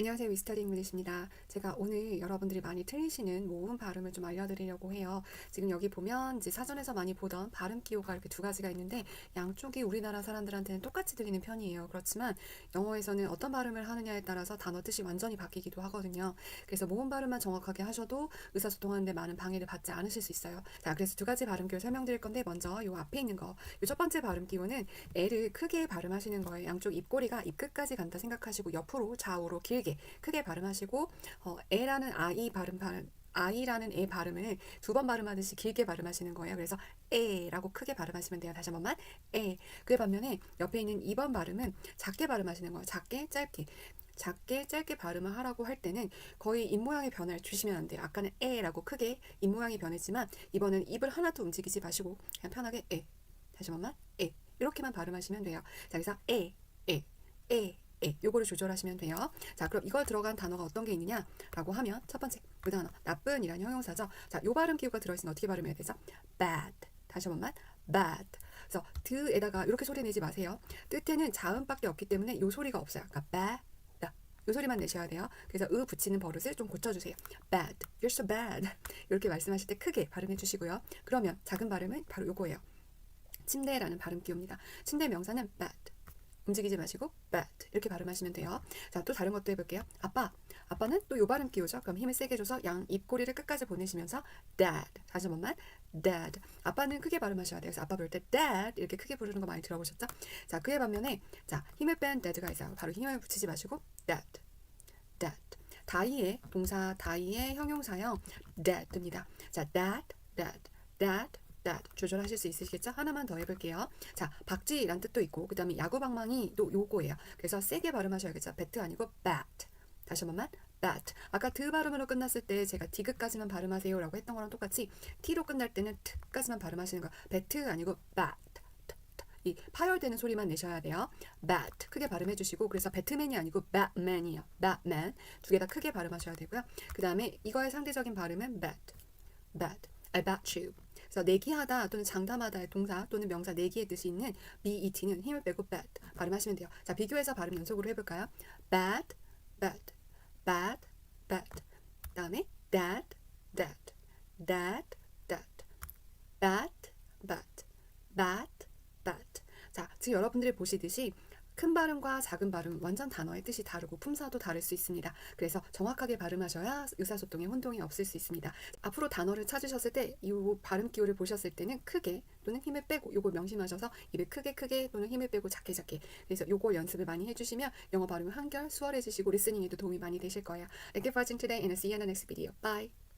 안녕하세요. 위스터디 잉글리시입니다. 제가 오늘 여러분들이 많이 틀리시는 모음 발음을 좀 알려드리려고 해요. 지금 여기 보면 이제 사전에서 많이 보던 발음 기호가 이렇게 두 가지가 있는데 양쪽이 우리나라 사람들한테는 똑같이 들리는 편이에요. 그렇지만 영어에서는 어떤 발음을 하느냐에 따라서 단어 뜻이 완전히 바뀌기도 하거든요. 그래서 모음 발음만 정확하게 하셔도 의사소통하는데 많은 방해를 받지 않으실 수 있어요. 자, 그래서 두 가지 발음 기호 설명드릴 건데 먼저 요 앞에 있는 거. 요 첫 번째 발음 기호는 L을 크게 발음하시는 거예요. 양쪽 입꼬리가 입 끝까지 간다 생각하시고 옆으로 좌우로 길게 크게 발음하시고 어, 에라는 아이 발음 발음 아이라는 애 발음을 두 번 발음하듯이 길게 발음하시는 거예요. 그래서 에라고 크게 발음하시면 돼요. 다시 한 번만 에. 그에 반면에 옆에 있는 2번 발음은 작게 발음하시는 거예요. 작게 짧게. 작게 짧게 발음을 하라고 할 때는 거의 입 모양의 변화를 주시면 안 돼요. 아까는 에라고 크게 입 모양이 변했지만 이번은 입을 하나도 움직이지 마시고 그냥 편하게 에. 다시 한 번만 에. 이렇게만 발음하시면 돼요. 자, 그래서 에, 에, 에, 에. 요거를 조절하시면 돼요. 자, 그럼 이거 들어간 단어가 어떤 게 있느냐라고 하면 첫 번째 그 단어 나쁜이라는 형용사죠. 자, 요 발음 기호가 들어있으면 어떻게 발음해야 되죠? bad. 다시 한 번만 bad. 그래서 드에다가 이렇게 소리 내지 마세요. 뜻에는 자음밖에 없기 때문에 요 소리가 없어요. 아까 bad. 요 소리만 내셔야 돼요. 그래서 으 붙이는 버릇을 좀 고쳐주세요. bad, you're so bad 이렇게 말씀하실 때 크게 발음해 주시고요. 그러면 작은 발음은 바로 요거예요. 침대라는 발음 기호입니다. 침대 명사는 bed. 움직이지 마시고 bed 이렇게 발음하시면 돼요. 자, 또 다른 것도 해볼게요. 아빠, 아빠는 또 요 발음 기호죠. 그럼 힘을 세게 줘서 양 입꼬리를 끝까지 보내시면서 dad 다시 한 번만 dad. 아빠는 크게 발음하셔야 돼요. 그래서 아빠 부를 때 dad 이렇게 크게 부르는 거 많이 들어보셨죠? 자, 그에 반면에 자 힘을 뺀 dad가 있어요. 바로 힘을 붙이지 마시고 dad, dad. 다이의 동사 다이의 형용사형 dad입니다. 자, dad, dad, dad. That 조절하실 수 있으시겠죠? 하나만 더 해볼게요. 자, 박쥐란 뜻도 있고 그 다음에 야구방망이 또 요거예요. 그래서 세게 발음하셔야겠죠? bat 아니고 bat. 다시 한 번만 bat. 아까 드 발음으로 끝났을 때 제가 디귿까지만 발음하세요라고 했던 거랑 똑같이 t로 끝날 때는 트까지만 발음하시는 거. bat 아니고 bat. 이 파열되는 소리만 내셔야 돼요. bat 크게 발음해 주시고 그래서 배트맨이 아니고 batman이에요. batman 두 개 다 크게 발음하셔야 되고요. 그 다음에 이거의 상대적인 발음은 bat, bat. I bet you. 그래서 내기하다 또는 장담하다의 동사 또는 명사 내기의 뜻이 있는 bet는 힘을 빼고 bet 발음하시면 돼요. 자 비교해서 발음 연속으로 해볼까요? bad, bad, bad, bad. 다음에 dad, dad, dad, dad, bad, bad, bad, bad. 자 지금 여러분들이 보시듯이 큰 발음과 작은 발음 완전 단어의 뜻이 다르고 품사도 다를 수 있습니다. 그래서 정확하게 발음하셔야 의사소통에 혼동이 없을 수 있습니다. 앞으로 단어를 찾으셨을 때 이 발음 기호를 보셨을 때는 크게 또는 힘을 빼고 요거 명심하셔서 입에 크게 크게 또는 힘을 빼고 작게 작게 그래서 요거 연습을 많이 해주시면 영어 발음이 한결 수월해지시고 리스닝에도 도움이 많이 되실 거예요. Thank today and I'll see you in the next video. Bye.